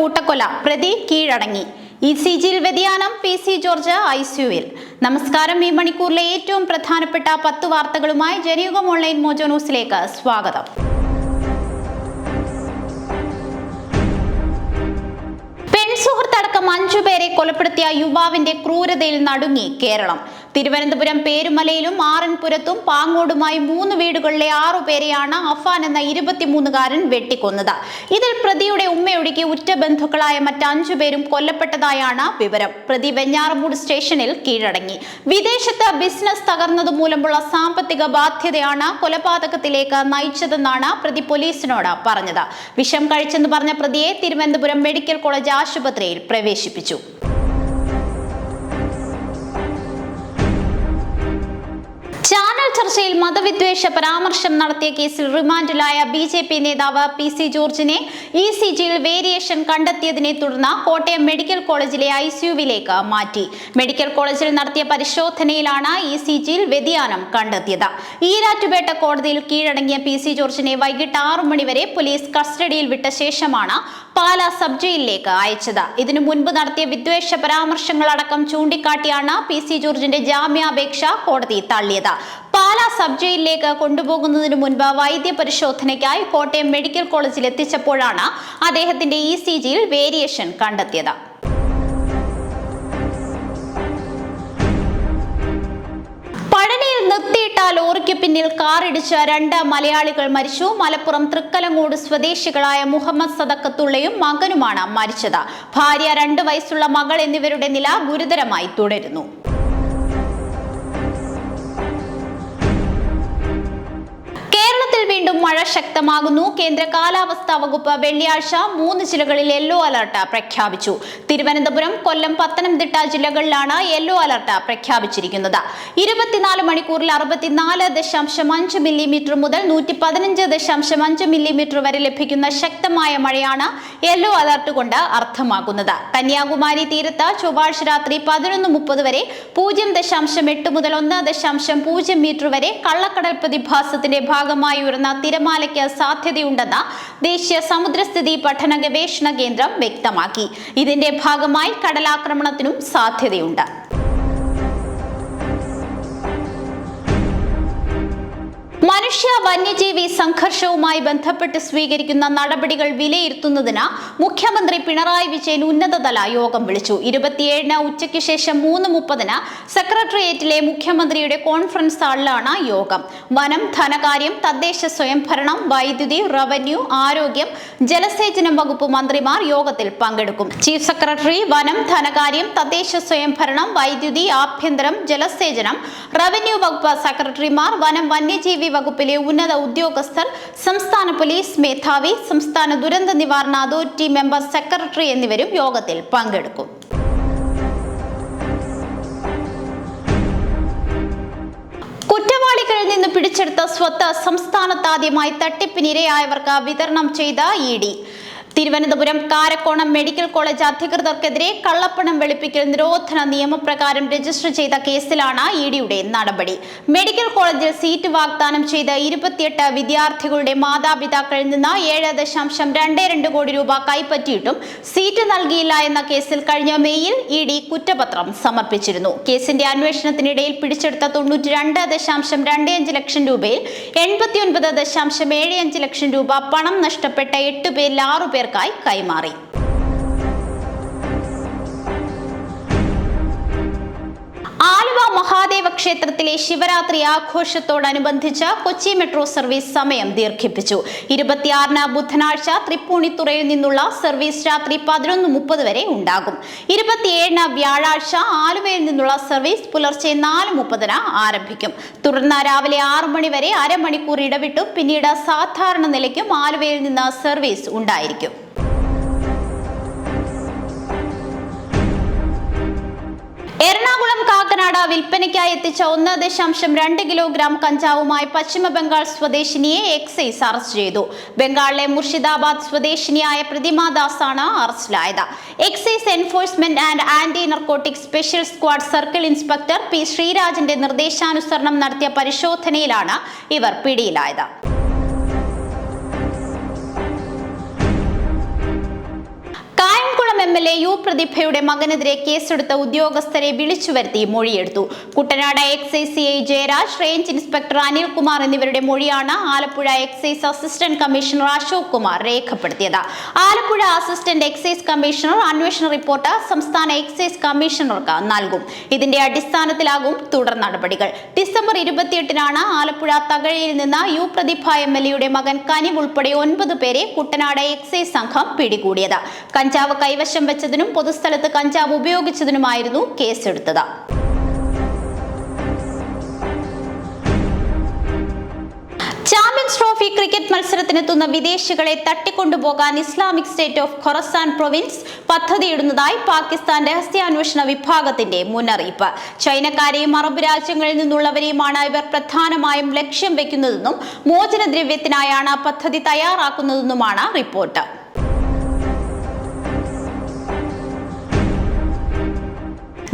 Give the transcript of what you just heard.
കൂട്ടക്കൊല. പ്രതി കീഴടങ്ങി. ഇ സി ജിയിൽ വ്യതിയാനം പി സി ജോർജ് ഐ സിയുവിൽ നമസ്കാരം ഈ മണിക്കൂറിലെ ഏറ്റവും പ്രധാനപ്പെട്ട പത്ത് വാർത്തകളുമായി ജനയുഗം ഓൺലൈൻ മോജോ ന്യൂസിലേക്ക് സ്വാഗതം. പെൺസുഹൃത്തടക്കം അഞ്ചുപേരെ കൊലപ്പെടുത്തിയ യുവാവിന്റെ ക്രൂരതയിൽ നടുങ്ങി കേരളം. തിരുവനന്തപുരം പേരുമലയിലും ആറൻപുരത്തും പാങ്ങോടുമായി മൂന്ന് വീടുകളിലെ ആറു പേരെയാണ് അഫാൻ എന്ന ഇരുപത്തിമൂന്നുകാരൻ വെട്ടിക്കൊന്നത്. ഇതിൽ പ്രതിയുടെ ഉമ്മയൊടുക്കി ഉറ്റ ബന്ധുക്കളായ മറ്റ് പേരും കൊല്ലപ്പെട്ടതായാണ് വിവരം. പ്രതി വെഞ്ഞാറമൂട് സ്റ്റേഷനിൽ കീഴടങ്ങി. വിദേശത്ത് ബിസിനസ് തകർന്നതു മൂലമുള്ള സാമ്പത്തിക ബാധ്യതയാണ് കൊലപാതകത്തിലേക്ക് നയിച്ചതെന്നാണ് പ്രതി പോലീസിനോട് പറഞ്ഞത്. വിഷം കഴിച്ചെന്ന് പറഞ്ഞ പ്രതിയെ തിരുവനന്തപുരം മെഡിക്കൽ കോളേജ് ആശുപത്രിയിൽ പ്രവേശിപ്പിച്ചു. ചർച്ചയിൽ മതവിദ്വേഷ പരാമർശം നടത്തിയ കേസിൽ റിമാൻഡിലായ ബി ജെ പി നേതാവ് പി സി ജോർജിനെ ഇ സി ജിയിൽ വേരിയേഷൻ കണ്ടെത്തിയതിനെ തുടർന്ന് കോട്ടയം മെഡിക്കൽ കോളേജിലെ ഐ സിയുവിലേക്ക് മാറ്റി. മെഡിക്കൽ കോളേജിൽ നടത്തിയ പരിശോധനയിലാണ് ഇ സി ജിയിൽ വ്യതിയാനം കണ്ടെത്തിയത്. ഈരാറ്റുപേട്ട കോടതിയിൽ കീഴടങ്ങിയ പി സി ജോർജിനെ വൈകിട്ട് ആറു മണിവരെ പോലീസ് കസ്റ്റഡിയിൽ വിട്ട ശേഷമാണ് പാലാ സബ് ജയിലിലേക്ക് അയച്ചത്. ഇതിനു മുൻപ് നടത്തിയ വിദ്വേഷ പരാമർശങ്ങളടക്കം ചൂണ്ടിക്കാട്ടിയാണ് പി സി ജോർജിന്റെ ജാമ്യാപേക്ഷ കോടതി തള്ളിയത്. പാലാ സബ് ജയിലിലേക്ക് കൊണ്ടുപോകുന്നതിന് മുൻപ് വൈദ്യ പരിശോധനയ്ക്കായി കോട്ടയം മെഡിക്കൽ കോളേജിൽ എത്തിച്ചപ്പോഴാണ് അദ്ദേഹത്തിന്റെ ഇ സി ജിയിൽ വേരിയേഷൻ കണ്ടെത്തിയത്. നിർത്തിയിട്ട ലോറിക്ക് പിന്നിൽ കാറിടിച്ച രണ്ട് മലയാളികൾ മരിച്ചു. മലപ്പുറം തൃക്കലങ്ങോട് സ്വദേശികളായ മുഹമ്മദ് സദക്കത്തുള്ളയും മകനുമാണ് മരിച്ചത്. ഭാര്യ രണ്ട് വയസ്സുള്ള മകൾ എന്നിവരുടെ നില ഗുരുതരമായി തുടരുന്നു. വീണ്ടും മഴ ശക്തമാകുന്നു. കേന്ദ്ര കാലാവസ്ഥാ വകുപ്പ് വെള്ളിയാഴ്ച മൂന്ന് ജില്ലകളിൽ യെല്ലോ അലർട്ട് പ്രഖ്യാപിച്ചു. തിരുവനന്തപുരം കൊല്ലം പത്തനംതിട്ട ജില്ലകളിലാണ് യെല്ലോ അലർട്ട് പ്രഖ്യാപിച്ചിരിക്കുന്നത്. ഇരുപത്തിനാല് മണിക്കൂറിൽ അറുപത്തിനാല് ദശാംശം അഞ്ച് മില്ലിമീറ്റർ മുതൽ നൂറ്റി പതിനഞ്ച് ദശാംശം അഞ്ച് മില്ലിമീറ്റർ വരെ ലഭിക്കുന്ന ശക്തമായ മഴയാണ് യെല്ലോ അലർട്ട് കൊണ്ട് അർത്ഥമാക്കുന്നത്. കന്യാകുമാരി തീരത്ത് ചൊവ്വാഴ്ച രാത്രി പതിനൊന്ന് മുപ്പത് വരെ പൂജ്യം ദശാംശം എട്ട് മുതൽ ഒന്ന് ദശാംശം പൂജ്യം മീറ്റർ വരെ കള്ളക്കടൽ പ്രതിഭാസത്തിന്റെ ഭാഗമായി ഉയർന്ന തിരമാലയ്ക്ക് സാധ്യതയുണ്ടെന്ന് ദേശീയ സമുദ്രസ്ഥിതി പഠന ഗവേഷണ കേന്ദ്രം വ്യക്തമാക്കി. ഇതിന്റെ ഭാഗമായി കടലാക്രമണത്തിനും സാധ്യതയുണ്ട്. മനുഷ്യ വന്യജീവി സംഘർഷവുമായി ബന്ധപ്പെട്ട് സ്വീകരിക്കുന്ന നടപടികൾ വിലയിരുത്തുന്നതിന് മുഖ്യമന്ത്രി പിണറായി വിജയൻ ഉന്നതതല യോഗം വിളിച്ചു. ഇരുപത്തിയേഴിന് ഉച്ചയ്ക്ക് ശേഷം മൂന്ന് മുപ്പതിന് സെക്രട്ടേറിയറ്റിലെ മുഖ്യമന്ത്രിയുടെ കോൺഫറൻസ് ഹാളിലാണ് യോഗം. വനം ധനകാര്യം തദ്ദേശ സ്വയംഭരണം വൈദ്യുതി റവന്യൂ ആരോഗ്യം ജലസേചനം വകുപ്പ് മന്ത്രിമാർ യോഗത്തിൽ പങ്കെടുക്കും. ചീഫ് സെക്രട്ടറി വനം ധനകാര്യം തദ്ദേശ സ്വയംഭരണം വൈദ്യുതി ആഭ്യന്തരം ജലസേചനം റവന്യൂ വകുപ്പ് സെക്രട്ടറിമാർ വനം വന്യജീവി വകുപ്പിലെ ഉന്നത ഉദ്യോഗസ്ഥർ സംസ്ഥാന പോലീസ് മേധാവി സംസ്ഥാന ദുരന്ത നിവാരണ അതോറിറ്റി മെമ്പർ സെക്രട്ടറി എന്നിവരും യോഗത്തിൽ പങ്കെടുക്കും. കുറ്റവാളികളിൽ നിന്ന് പിടിച്ചെടുത്ത സ്വത്ത് സംസ്ഥാനത്താദ്യമായി തട്ടിപ്പിനിരയായവർക്ക് വിതരണം ചെയ്ത E D. Thiruvananthapuram Karakonam medical college അധികൃതർക്കെതിരെ കള്ളപ്പണം വെളുപ്പിക്കൽ നിരോധന നിയമപ്രകാരം രജിസ്റ്റർ ചെയ്ത കേസിലാണ് ഇ ഡിയുടെ നടപടി. മെഡിക്കൽ കോളേജിൽ സീറ്റ് വാഗ്ദാനം ചെയ്ത ഇരുപത്തിയെട്ട് വിദ്യാർത്ഥികളുടെ മാതാപിതാക്കളിൽ നിന്ന് ഏഴ് ദശാംശം രണ്ട് രണ്ട് കോടി രൂപ കൈപ്പറ്റിയിട്ടും സീറ്റ് നൽകിയില്ല എന്ന കേസിൽ കഴിഞ്ഞ മെയ്യിൽ ഇ ഡി കുറ്റപത്രം സമർപ്പിച്ചിരുന്നു. കേസിന്റെ അന്വേഷണത്തിനിടയിൽ പിടിച്ചെടുത്ത തൊണ്ണൂറ്റി രണ്ട് ദശാംശം രണ്ട് അഞ്ച് ലക്ഷം രൂപയിൽ എൺപത്തിയൊൻപത് ദശാംശം ഏഴ് അഞ്ച് ലക്ഷം രൂപ പണം നഷ്ടപ്പെട്ട എട്ട് പേരിൽ ആറു அவரைக்காய் கைமாறி. മഹാദേവ ക്ഷേത്രത്തിലെ ശിവരാത്രി ആഘോഷത്തോടനുബന്ധിച്ച് കൊച്ചി മെട്രോ സർവീസ് സമയം ദീർഘിപ്പിച്ചു. ഇരുപത്തിയാറിന് ബുധനാഴ്ച തൃപ്പൂണിത്തുറയിൽ നിന്നുള്ള സർവീസ് രാത്രി പതിനൊന്ന് മുപ്പത് വരെ ഉണ്ടാകും. ഇരുപത്തിയേഴിന് വ്യാഴാഴ്ച ആലുവയിൽ നിന്നുള്ള സർവീസ് പുലർച്ചെ നാല് മുപ്പതിന് ആരംഭിക്കും. തുടർന്ന് രാവിലെ ആറ് മണി വരെ അരമണിക്കൂർ ഇടവിട്ടും പിന്നീട് സാധാരണ നിലയ്ക്കും ആലുവയിൽ നിന്ന് സർവീസ് ഉണ്ടായിരിക്കും. കാക്കനാട് വിൽപ്പനയ്ക്കായി എത്തിച്ച ഒന്ന് ദശാംശം രണ്ട് കിലോഗ്രാം കഞ്ചാവുമായി പശ്ചിമ ബംഗാൾ സ്വദേശിനിയെ എക്സൈസ് അറസ്റ്റ് ചെയ്തു. ബംഗാളിലെ മുർഷിദാബാദ് സ്വദേശിനിയായ പ്രതിമ ദാസാണ് ആണ് അറസ്റ്റിലായത്. Excise enforcement and anti narcotic special squad circle inspector P ശ്രീരാജിന്റെ നിർദ്ദേശാനുസരണം നടത്തിയ പരിശോധനയിലാണ് ഇവർ പിടിയിലായത്. എം എൽ എ യു പ്രതിഭയുടെ മകനെതിരെ കേസെടുത്ത ഉദ്യോഗസ്ഥരെ വിളിച്ചു വരുത്തി മൊഴിയെടുത്തു. Kuttanad excise C I Jayaraj range inspector Anilkumar എന്നിവരുടെ മൊഴിയാണ് Alappuzha excise assistant commissioner Ashok Kumar രേഖപ്പെടുത്തിയത്. ആലപ്പുഴ അസിസ്റ്റന്റ് എക്സൈസ് കമ്മീഷണർ അന്വേഷണ റിപ്പോർട്ട് സംസ്ഥാന എക്സൈസ് കമ്മീഷണർക്ക് നൽകും. ഇതിന്റെ അടിസ്ഥാനത്തിലാകും തുടർ നടപടികൾ. ഡിസംബർ ഇരുപത്തിയെട്ടിനാണ് ആലപ്പുഴ തകഴിയിൽ നിന്ന് യു പ്രതിഭ എം എൽ എയുടെ മകൻ കനിവ് ഉൾപ്പെടെ ഒൻപത് പേരെ കുട്ടനാട് എക്സൈസ് സംഘം പിടികൂടിയത്. കഞ്ചാവ് കൈവശം വെച്ചതിനും പൊതുസ്ഥലത്ത് കഞ്ചാവ് ഉപയോഗിച്ചതിനുമായിരുന്നു കേസെടുത്തത്. ചാമ്പ്യൻസ് ട്രോഫി ക്രിക്കറ്റ് മത്സരത്തിനെത്തുന്ന വിദേശികളെ തട്ടിക്കൊണ്ടുപോകാൻ Islamic State of Khorasan Province പദ്ധതിയിടുന്നതായി Pakistan രഹസ്യാന്വേഷണ വിഭാഗത്തിന്റെ മുന്നറിയിപ്പ്. ചൈനക്കാരെയും അറബ് രാജ്യങ്ങളിൽ നിന്നുള്ളവരെയുമാണ് ഇവർ പ്രധാനമായും ലക്ഷ്യം വെക്കുന്നതെന്നും മോചനദ്രവ്യത്തിനായാണ് പദ്ധതി തയ്യാറാക്കുന്നതെന്നുമാണ് റിപ്പോർട്ട്.